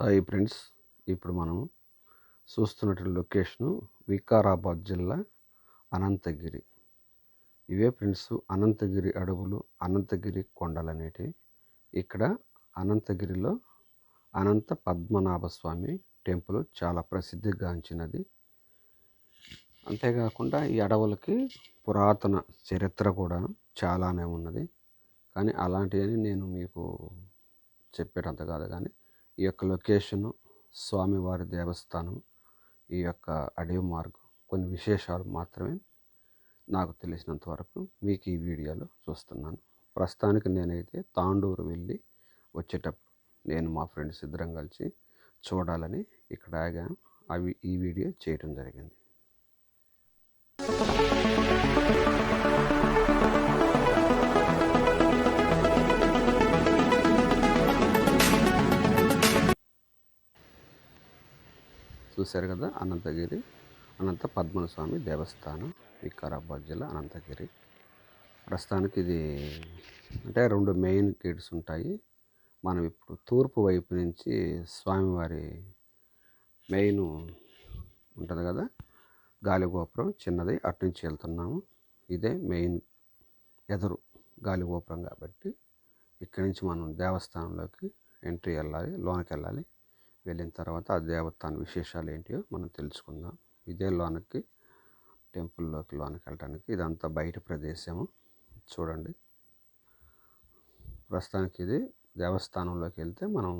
Hi friends ఇప్పుడు మనం చూస్తున్నటువంటి లొకేషను వికారాబాద్ జిల్లా అనంతగిరి. ఇవే ఫ్రెండ్స్ అనంతగిరి అడవులు అనంతగిరి కొండలు అనేటివి ఇక్కడ అనంతగిరిలో అనంత పద్మనాభ స్వామి టెంపుల్ చాలా ప్రసిద్ధిగాంచినది అంతేకాకుండా ఈ అడవులకి పురాతన చరిత్ర కూడా చాలానే ఉన్నది. కానీ అలాంటివని నేను మీకు చెప్పేటంత కాదు కానీ ఈ యొక్క లొకేషను స్వామివారి దేవస్థానం ఈ యొక్క అడవి మార్గం కొన్ని విశేషాలు మాత్రమే నాకు తెలిసినంత వరకు మీకు ఈ వీడియోలో చూస్తున్నాను. ప్రస్తుతానికి నేనైతే తాండూరు వెళ్ళి వచ్చేటప్పుడు నేను మా ఫ్రెండ్స్ ఇద్దరం కలిసి చూడాలని ఇక్కడ ఆగాను. అవి ఈ వీడియో చేయడం జరిగింది. చూశారు కదా అనంతగిరి అనంత పద్మనస్వామి దేవస్థానం వికారాబాద్ జిల్లా అనంతగిరి. ప్రస్తుతానికి ఇది అంటే రెండు మెయిన్ గేట్స్ ఉంటాయి. మనం ఇప్పుడు తూర్పు వైపు నుంచి స్వామివారి మెయిన్ ఉంటుంది కదా గాలిగోపురం చిన్నది అటు నుంచి వెళ్తున్నాము. ఇదే మెయిన్ ఎదురు గాలిగోపురం కాబట్టి ఇక్కడి నుంచి మనం దేవస్థానంలోకి ఎంట్రీ వెళ్ళాలి లోనికి వెళ్ళాలి. వెళ్ళిన తర్వాత ఆ దేవస్థాన విశేషాలు ఏంటియో మనం తెలుసుకుందాం. ఇదే లోనకి టెంపుల్లోకి లోనికి వెళ్ళడానికి ఇదంతా బయట ప్రదేశము. చూడండి. ప్రస్తుతానికి ఇది దేవస్థానంలోకి వెళ్తే మనం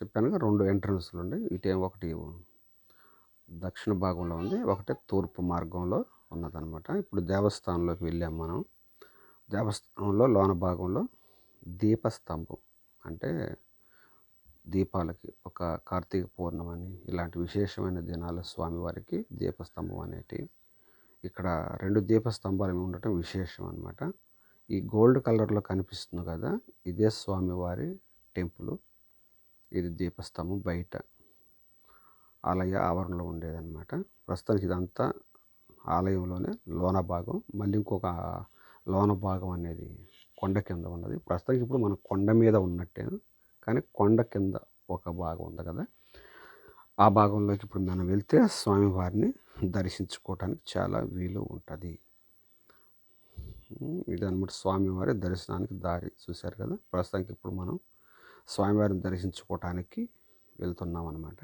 చెప్పానుగా రెండు ఎంట్రన్స్లు ఉండి ఇటే ఒకటి దక్షిణ భాగంలో ఉంది ఒకటే తూర్పు మార్గంలో ఉన్నదనమాట ఇప్పుడు దేవస్థానంలోకి వెళ్ళాం మనం. దేవస్థానంలో లోన భాగంలో దీపస్తంభం అంటే దీపాలకి ఒక కార్తీక పౌర్ణమని ఇలాంటి విశేషమైన దినాల స్వామివారికి దీపస్తంభం అనేటి. ఇక్కడ రెండు దీపస్తంభాలు ఉండటం విశేషం అనమాట ఈ గోల్డ్ కలర్లో కనిపిస్తుంది కదా ఇదే స్వామివారి టెంపుల్. ఇది దీపస్తంభం బయట. ఆలయ ఆవరణలో ఉండేదన్నమాట. ప్రస్తుతానికి ఇదంతా ఆలయంలోనే లోన భాగం. మళ్ళీ ఇంకొక లోన భాగం అనేది కొండ కింద ఉన్నది. ప్రస్తుతానికి ఇప్పుడు మనం కొండ మీద ఉన్నట్టే. కానీ కొండ కింద ఒక భాగం ఉంది కదా ఆ భాగంలోకి ఇప్పుడు మనం వెళ్తే స్వామివారిని దర్శించుకోవటానికి చాలా వీలు ఉంటుంది. ఇది స్వామివారి దర్శనానికి దారి చూశారు కదా ప్రస్తుతానికి ఇప్పుడు మనం స్వామివారిని దర్శించుకోవటానికి వెళ్తున్నాం అనమాట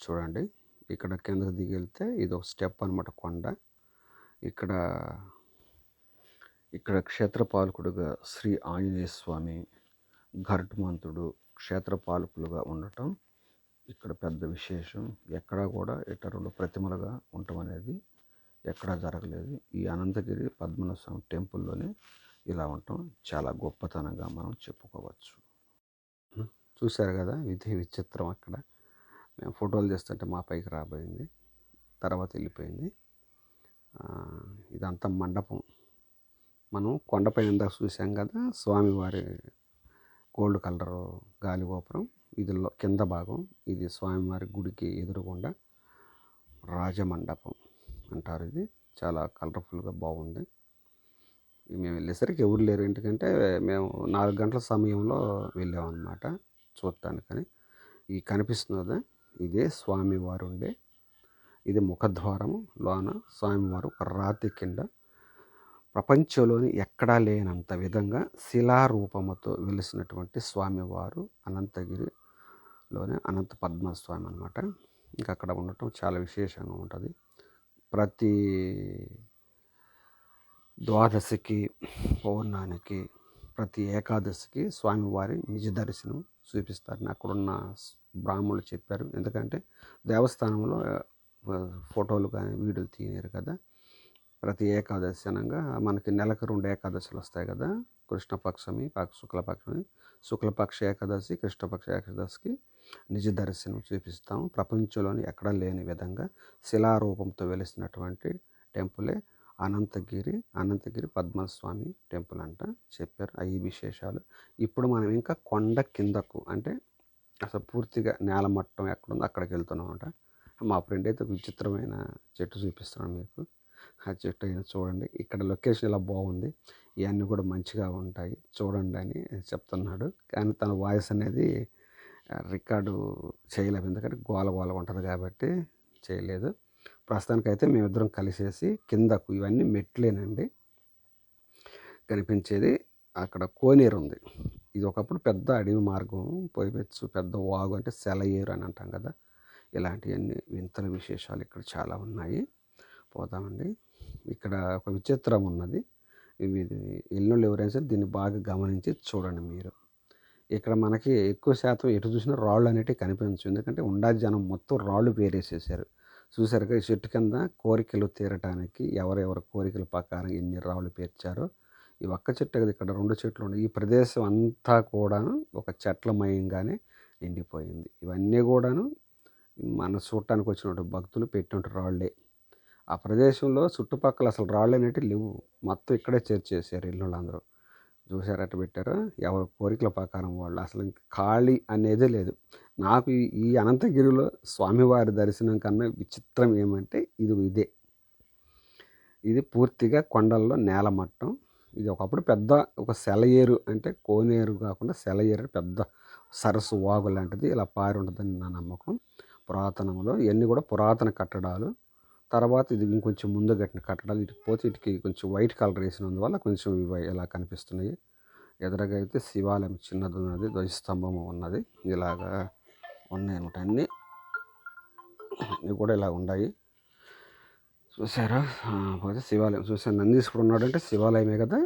చూడండి ఇక్కడ కిందకు దిగి వెళ్తే ఇది ఒక స్టెప్ అనమాట కొండ. ఇక్కడ ఇక్కడ క్షేత్రపాలకుడుగా శ్రీ ఆంజనేయ స్వామి గరుత్మంతుడు క్షేత్రపాలకులుగా ఉండటం ఇక్కడ పెద్ద విశేషం. ఎక్కడా కూడా ఇట రెండు ప్రతిమలుగా ఉండటం అనేది ఎక్కడా జరగలేదు. ఈ అనంతగిరి పద్మనాభస్వామి టెంపుల్లోనే ఇలా ఉండటం చాలా గొప్పతనంగా మనం చెప్పుకోవచ్చు. చూశారు కదా ఇది విచిత్రం అక్కడ. మేము ఫోటోలు తీస్తుంటే మా పైకి రాబోయింది తర్వాత వెళ్ళిపోయింది. ఇదంతా మండపం. మనం కొండపై ఇందాక చూసాం కదా స్వామివారి గోల్డ్ కలర్ గాలిగోపురం ఇది కింద భాగం ఇది స్వామివారి గుడికి ఎదురుగుండా రాజమండపం అంటారు ఇది. చాలా కలర్ఫుల్గా బాగుంది. మేము వెళ్ళేసరికి ఎవరు లేరు ఎందుకంటే మేము నాలుగు గంటల సమయంలో వెళ్ళామన్నమాట చూడటానికని. ఈ కనిపిస్తున్నది ఇదే స్వామివారు ఉండే ఇది ముఖద్వారము లోన స్వామివారు ఒక రాతి కింద ప్రపంచంలోని ఎక్కడా లేనంత విధంగా శిలారూపముతో వెలిసినటువంటి స్వామివారు అనంతగిరిలోనే అనంత పద్మస్వామి అనమాట ఇంకా అక్కడ ఉండటం చాలా విశేషంగా ఉంటుంది. ప్రతి ద్వాదశికి పౌర్ణానికి ప్రతి ఏకాదశికి స్వామివారి నిజ దర్శనం చూపిస్తారని అక్కడున్న బ్రాహ్మణులు చెప్పారు. ఎందుకంటే దేవస్థానంలో ఫోటోలు కానీ వీడియోలు తీయలేరు కదా. ప్రతి ఏకాదశి అనగా మనకి నెలకు రెండు ఏకాదశులు వస్తాయి కదా. కృష్ణపక్షమి శుక్లపక్షమి. శుక్లపక్ష ఏకాదశి కృష్ణపక్ష ఏకాదశికి నిజ దర్శనం చూపిస్తాం. ప్రపంచంలోని ఎక్కడా లేని విధంగా శిలారూపంతో వెలిసినటువంటి టెంపులే అనంతగిరి అనంతగిరి పద్మస్వామి టెంపుల్ అంట చెప్పారు. అవి విశేషాలు. ఇప్పుడు మనం ఇంకా కొండ కిందకు అంటే అసలు పూర్తిగా నేల మట్టం ఎక్కడుందో అక్కడికి వెళ్తున్నాం అంట. మా ఫ్రెండ్ అయితే విచిత్రమైన చెట్టు చూపిస్తున్నాడు మీకు. ఆ చెట్టు అయినా చూడండి. ఇక్కడ లొకేషన్ ఇలా బాగుంది ఇవన్నీ కూడా మంచిగా ఉంటాయి. చూడండి అని చెప్తున్నాడు. కానీ తన వాయిస్ అనేది రికార్డు చేయలేము. ఎందుకంటే గోల గోల ఉంటుంది కాబట్టి చేయలేదు. ప్రస్తుతానికైతే మేమిద్దరం కలిసేసి కిందకు ఇవన్నీ మెట్లేనండి. కనిపించేది అక్కడ కోనేరు ఉంది. ఇది ఒకప్పుడు పెద్ద అడవి మార్గం పోయిపెచ్చు పెద్ద వాగు అంటే సెలయేరు అని అంటాం కదా. ఇలాంటివన్నీ వింతల విశేషాలు ఇక్కడ చాలా ఉన్నాయి. పోతామండి ఇక్కడ ఒక విచిత్రం ఉన్నది. ఇది ఎల్లుండి ఎవరైనా సరే దీన్ని బాగా గమనించి చూడండి మీరు. ఇక్కడ మనకి ఎక్కువ శాతం ఎటు చూసినా రాళ్ళు అనేటివి కనిపించు ఎందుకంటే ఉండా జనం మొత్తం రాళ్ళు పేరేసేసారు చూసారుగా ఈ చెట్టు కింద కోరికలు తీరటానికి ఎవరెవరి కోరికల ప్రకారం ఎన్ని రాళ్ళు పేర్చారో. ఈ ఒక్క చెట్టు కదా ఇక్కడ రెండు చెట్లు ఉన్నాయి. ఈ ప్రదేశం అంతా కూడాను ఒక చెట్లమయంగానే నిండిపోయింది ఇవన్నీ కూడాను మన చూడటానికి వచ్చినటువంటి భక్తులు పెట్టినటువంటి రాళ్ళే. ఆ ప్రదేశంలో చుట్టుపక్కల అసలు రాళ్ళు అనేవి లేవు. మొత్తం ఇక్కడే చేర్చేసారు ఇల్లు అందరూ చూసారు అట్ట పెట్టారు? ఎవరి కోరికల ప్రకారం వాళ్ళు. అసలు ఖాళీ అనేదే లేదు. నాకు ఈ- అనంతగిరిలో స్వామివారి దర్శనం కన్నా విచిత్రం ఏమంటే ఇది ఇదే. ఇది పూర్తిగా కొండల్లో నేల మట్టం. ఇది ఒకప్పుడు పెద్ద ఒక సెలయేరు అంటే కోనేరు కాకుండా సెలయేరు పెద్ద సరస్సు వాగు లాంటిది. ఇలా పారి ఉంటుందని నా నమ్మకం. పురాతనంలో ఇవన్నీ కూడా పురాతన కట్టడాలు. తర్వాత ఇది ఇంకొంచెం ముందు కట్టిన కట్టడాలు ఇటు పోతే ఇటుకి కొంచెం వైట్ కలర్ వేసినందువల్ల కొంచెం ఇవి ఇలా కనిపిస్తున్నాయి. ఎదురుగా అయితే శివాలయం చిన్నది ఉన్నది ధ్వజస్తంభం ఉన్నది. ఇలాగా ఉన్నాయి అనమాట అన్నీ. ఇవి కూడా ఇలా ఉన్నాయి. చూసారా? పోతే శివాలయం. చూసారు? నందీశ్వరుడు ఉన్నాడంటే శివాలయమే కదా?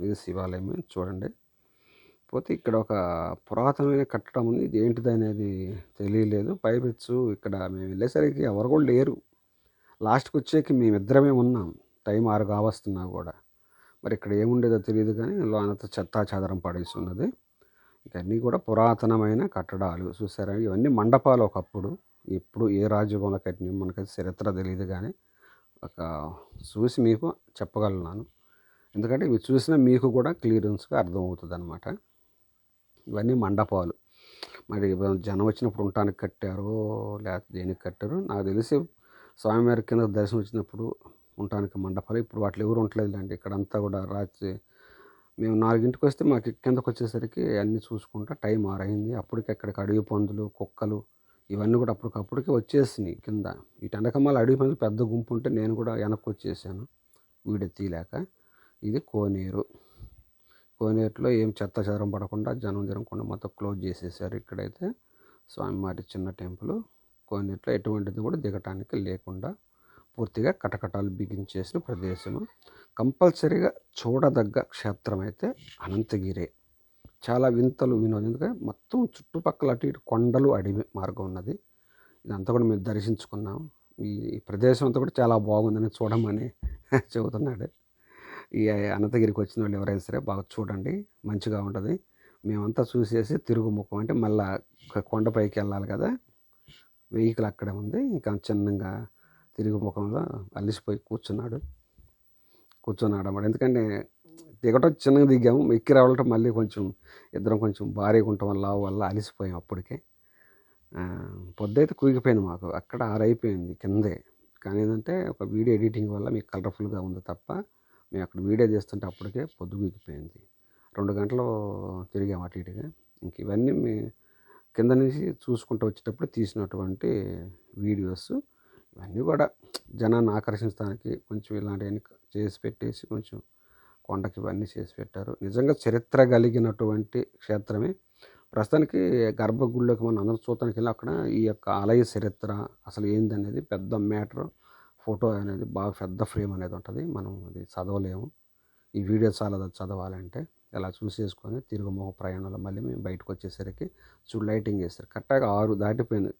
ఇది శివాలయమే చూడండి. పోతే ఇక్కడ ఒక పురాతనమైన కట్టడం ఉంది. ఇది ఏంటిది అనేది తెలియలేదు. పైపెచ్చు ఇక్కడ మేము వెళ్ళేసరికి ఎవరు కూడా లేరు. లాస్ట్కి వచ్చేకి మేమిద్దరమే ఉన్నాం. టైం ఆరు కావస్తున్నా కూడా. మరి ఇక్కడ ఏముండేదో తెలియదు కానీ లోనంతా చెత్తా చెదరం పడేసి ఉన్నది. ఇవన్నీ కూడా పురాతనమైన కట్టడాలు. చూసారా? ఇవన్నీ మండపాలు ఒకప్పుడు. ఇప్పుడు ఏ రాజ్యంలో కట్టిన మనకైతే చరిత్ర తెలియదు కానీ ఒక చూసి మీకు చెప్పగలను ఎందుకంటే ఇవి చూసినా మీకు కూడా క్లియరెన్స్గా అర్థమవుతుంది అనమాట ఇవన్నీ మండపాలు. మరి జనం వచ్చినప్పుడు ఉండటానికి కట్టారో లేకపోతే దేనికి కట్టారో నాకు తెలిసి స్వామివారి కింద దర్శనం వచ్చినప్పుడు ఉండటానికి మండపాలు. ఇప్పుడు వాటిలో ఎవరు ఉండలేదులేండి. ఇక్కడంతా కూడా రాత్రి మేము నాలుగింటికి వస్తే మాకు కిందకు వచ్చేసరికి అన్నీ చూసుకుంటా టైం ఆరైంది. అప్పటికి అక్కడికి అడవి పందులు కుక్కలు ఇవన్నీ కూడా అప్పటికప్పటికే వచ్చేసినాయి కింద. ఇటు వెనకమాల అడవి పందులు పెద్ద గుంపు ఉంటే నేను కూడా వెనక్కి వచ్చేసాను. వీడియో తీయలేక. ఇది కోనేరు. కోనేరులో ఏం చెత్త చెదరం పడకుండా జనం జరగకుండా మొత్తం క్లోజ్ చేసేసారు ఇక్కడైతే. స్వామివారి చిన్న టెంపుల్. కోనేరులో ఎటువంటిది కూడా దిగటానికి లేకుండా పూర్తిగా కటకటాలు బిగించేసిన ప్రదేశము. కంపల్సరీగా చూడదగ్గ క్షేత్రం అయితే అనంతగిరే. చాలా వింతలు వినోదం. ఎందుకంటే మొత్తం చుట్టుపక్కల అటు ఇటు కొండలు అడవి మార్గం ఉన్నది. ఇదంతా కూడా మేము దర్శించుకున్నాం. ఈ ప్రదేశం అంతా కూడా చాలా బాగుందని చూడమని చెబుతున్నాడు. ఈ అనంతగిరికి వచ్చిన వాళ్ళు ఎవరైనా సరే బాగా చూడండి. మంచిగా ఉంటుంది. మేమంతా చూసేసి తిరుగుముఖం అంటే మళ్ళీ కొండపైకి వెళ్ళాలి కదా. వెహికల్ అక్కడే ఉంది. ఇంకా చిన్నగా తిరుగు ముఖంలో అలిసిపోయి కూర్చున్నాడు. కూర్చున్నాడు అన్నమాట ఎందుకంటే దిగటం చిన్నగా దిగాము. ఎక్కి రావడం మళ్ళీ కొంచెం ఇద్దరం కొంచెం భారీగా ఉండటం వల్ల లావు వల్ల అలిసిపోయాం అప్పటికే. పొద్దైతే కూగిపోయింది మాకు. అక్కడ ఆరైపోయింది కిందే. కానీ ఏంటంటే ఒక వీడియో ఎడిటింగ్ వల్ల మీకు కలర్ఫుల్గా ఉంది తప్ప మేము అక్కడ వీడియో తీస్తుంటే అప్పటికే పొద్దు కూగిపోయింది రెండు గంటలు తిరిగాము అటు ఇటుగా. ఇంక ఇవన్నీ మీ కింద నుంచి చూసుకుంటూ వచ్చేటప్పుడు తీసినటువంటి వీడియోస్ ఇవన్నీ కూడా జనాన్ని ఆకర్షించడానికి కొంచెం ఇలాంటివన్నీ చేసి పెట్టేసి కొంచెం కొండకి ఇవన్నీ చేసి పెట్టారు. నిజంగా చరిత్ర కలిగినటువంటి క్షేత్రమే. ప్రస్తుతానికి గర్భగుడిలోకి మనం అందరం చూడటానికి వెళ్ళి అక్కడ ఈ యొక్క ఆలయ చరిత్ర అసలు ఏందనేది పెద్ద మ్యాటర్. ఫోటో అనేది బాగా పెద్ద ఫ్రేమ్ అనేది ఉంటుంది. మనం అది చదవలేము. ఈ వీడియో చాలా చదవాలంటే. ఇలా చూసేసుకొని తిరుగు ప్రయాణంలో మళ్ళీ మేము బయటకు వచ్చేసరికి చూడు లైటింగ్ వేస్తారు కరెక్ట్గా ఆరు దాటిపోయింది.